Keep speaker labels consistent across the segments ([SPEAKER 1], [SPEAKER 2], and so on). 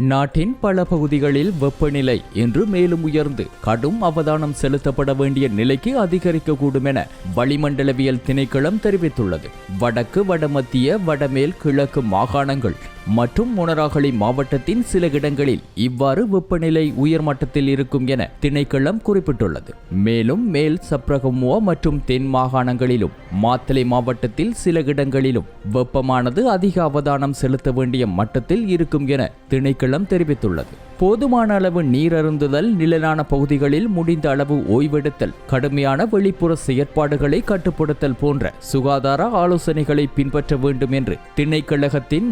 [SPEAKER 1] நாட்டின் பல பகுதிகளில் வெப்பநிலை இன்று மேலும் உயர்ந்து கடும் அவதானம் செலுத்தப்பட வேண்டிய நிலைக்கு அதிகரிக்கக்கூடும் என வளிமண்டலவியல் திணைக்களம் தெரிவித்துள்ளது. வடக்கு வடமத்திய வடமேல் கிழக்கு மாகாணங்கள் மற்றும் மொனராகலை மாவட்டத்தின் சில இடங்களில் இவ்வாறு வெப்பநிலை உயர்மட்டத்தில் இருக்கும் என திணைக்களம் குறிப்பிட்டுள்ளது. மேலும் மேல் சப்ரகமுவா மற்றும் தென் மாகாணங்களிலும் மாத்தளை மாவட்டத்தில் சில இடங்களிலும் வெப்பமானது அதிக அவதானம் செலுத்த வேண்டிய மட்டத்தில் இருக்கும் என திணைக்களம் தெரிவித்துள்ளது. போதுமான அளவு நீர் அருந்துதல் நிழலான பகுதிகளில் முடிந்த அளவு ஓய்வெடுத்தல் கடுமையான வெளிப்புற செயற்பாடுகளை கட்டுப்படுத்தல் போன்ற சுகாதார ஆலோசனைகளை பின்பற்ற வேண்டும் என்று திணைக்கழகத்தின்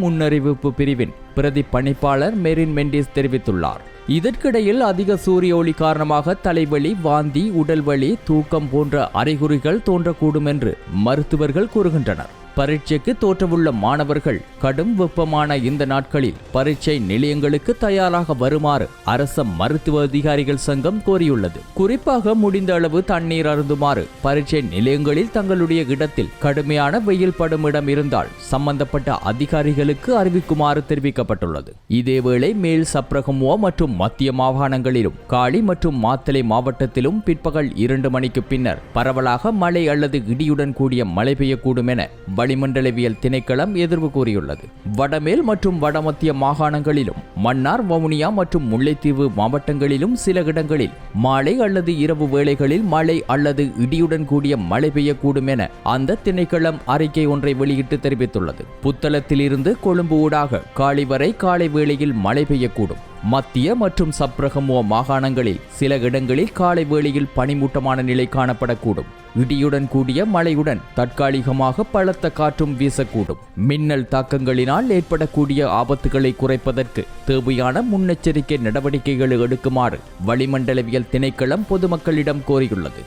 [SPEAKER 1] முன்னறிவிப்பு பிரிவின் பிரதி பணிப்பாளர் மெரின் மெண்டிஸ் தெரிவித்துள்ளார். இதற்கிடையில் அதிக சூரிய ஒளி காரணமாக தலைவலி வாந்தி உடல்வலி தூக்கம் போன்ற அறிகுறிகள் தோன்றக்கூடும் என்று மருத்துவர்கள் கூறுகின்றனர். பரீட்சைக்கு தோற்றவுள்ள மாணவர்கள் கடும் வெப்பமான இந்த நாட்களில் பரீட்சை நிலையங்களுக்கு தயாராக வருமாறு அரச மருத்துவ அதிகாரிகள் சங்கம் கோரியுள்ளது. குறிப்பாக முடிந்த அளவு தண்ணீர் அருந்துமாறு பரீட்சை நிலையங்களில் தங்களுடைய இடத்தில் கடுமையான வெயில் படும் இடம் இருந்தால் சம்பந்தப்பட்ட அதிகாரிகளுக்கு அறிவிக்குமாறு தெரிவிக்கப்பட்டுள்ளது. இதேவேளை மேல் சப்ரகமுவா மற்றும் மத்திய மாகாணங்களிலும் காளி மற்றும் மாத்தளை மாவட்டத்திலும் பிற்பகல் இரண்டு மணிக்கு பின்னர் பரவலாக மழை அல்லது இடியுடன் கூடிய மழை பெய்யக்கூடும் என வளிமண்டலவியல் திணைக்களம் எதிர்வு கூறியுள்ளது. வடமேல் மற்றும் வடமத்திய மாகாணங்களிலும் மன்னார் வவுனியா மற்றும் முல்லைத்தீவு மாவட்டங்களிலும் சில இடங்களில் மாலை அல்லது இரவு வேளைகளில் மழை அல்லது இடியுடன் கூடிய மழை பெய்யக்கூடும் என அந்த திணைக்களம் அறிக்கை ஒன்றை வெளியிட்டு தெரிவித்துள்ளது. புத்தளத்திலிருந்து கொழும்பு ஊடாக காலை வரை காலை வேளையில் மழை பெய்யக்கூடும். மத்திய மற்றும் சப்ரகமோ மாகாணங்களில் சில இடங்களில் காலை வேளையில் பனிமூட்டமான நிலை காணப்படக்கூடும். இடியுடன் கூடிய மழையுடன் தற்காலிகமாக பலத்த காற்றும் வீசக்கூடும். மின்னல் தாக்கங்களினால் ஏற்படக்கூடிய ஆபத்துகளை குறைப்பதற்கு தேவையான முன்னெச்சரிக்கை நடவடிக்கைகளை எடுக்குமாறு வளிமண்டலவியல் திணைக்களம் பொதுமக்களிடம் கோரியுள்ளது.